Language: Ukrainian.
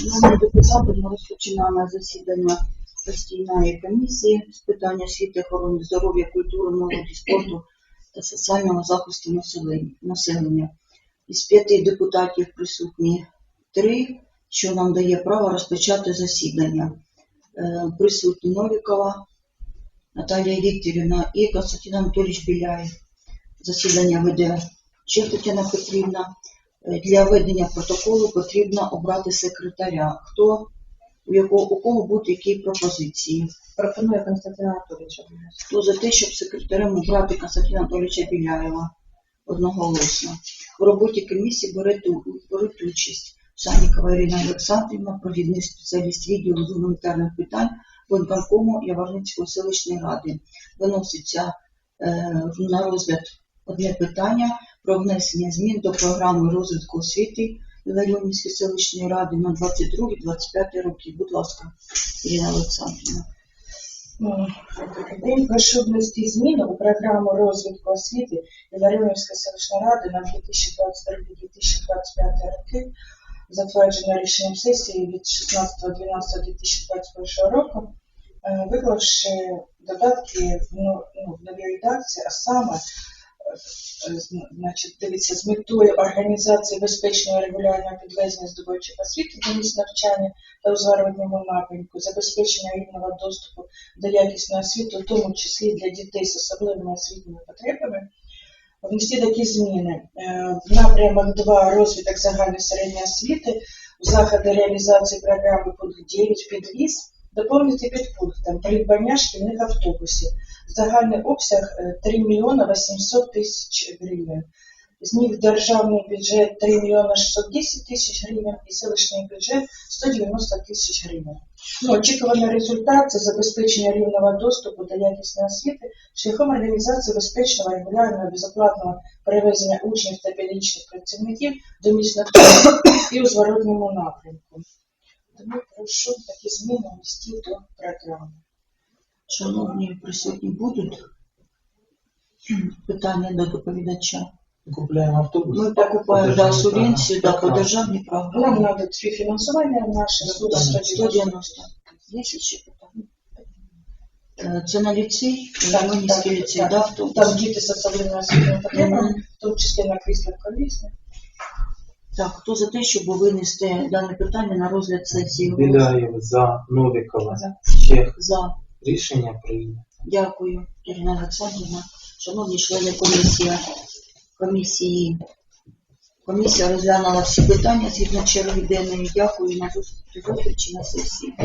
Шановні депутати, ми розпочинаємо засідання постійної комісії з питань освіти, охорони здоров'я, культури, молоді, спорту та соціального захисту населення-. Із п'яти депутатів присутні три, що нам дає право розпочати засідання. Е, Присутні Новікова Наталія Вікторівна і Константин Анатолійович Біляєв. Засідання веде ще Тетяна Петрівна. Е, Для ведення протоколу потрібно обрати секретаря. Хто у якого у кого будуть які пропозиції? Пропоную Константина Анатолійовича. Хто за те, щоб секретарем обрати Константина Анатолійовича Біляєва одноголосно? У роботі комісії беруть, участь Санікова Ірина Олександрівна, провідний спеціаліст відділу з гуманітарних питань виконкому Яворницької селищної ради. Виноситься е, на розгляд одне питання про внесення змін до програми розвитку освіти Іларіонівської селищної ради на 22-25 роки. Будь ласка, Ірина Олександрівна. День першої внести у програму розвитку освіти Іларіонівської селищної ради на 2022-2025 роки, затверджена рішенням сесії від 16.12.2021 року, е, виклавши додатки в ну, ну, в новій редакції, а саме значить, дивіться, з метою організації безпечного регулярного підвезення здобувачів освіти до місць навчання та у зворотньому напрямку, забезпечення рівного доступу до якісної освіти, в тому числі для дітей з особливими освітніми потребами, внести такі зміни. Е, В напрямок 2 розвиток загальної середньої освіти, в заходи реалізації програми пункт 9 підвіз, доповнити підпунктом придбання шкільних автобусів. Загальний обсяг е, 3 мільйона 800 тисяч гривень. З них державний бюджет 3 мільйона 610 тисяч гривень і селищний бюджет 190 тисяч гривень. Ну, очікуваний результат це забезпечення рівного доступу до якісної освіти шляхом організації безпечного, регулярного, безоплатного перевезення учнів та педагогічних працівників до навчання і у зворотньому напрямку. Тому прошу такі зміни внести до програми. Шановні присутні будуть питання до доповідача. Купляємо автобус. Ми покупаємо да, субвенцію да, по програмі. Нам треба співфінансування наше суд 190. Є ще питання? Е, Це на ліцей, Так, Романівський ліцей, да, автобус? Там діти з особливими освітніми потребами, в тому числі на кріслах колісних. Так, хто за те, щоб винести дане питання на розгляд сесії? Біляєв за Новікова. За. Чех. За. Рішення прийнято. Дякую, Ірина Олександрівна. Шановні члени комісії, комісії, комісія розглянула всі питання згідно черги денної. Дякую на зустрічі на сесії.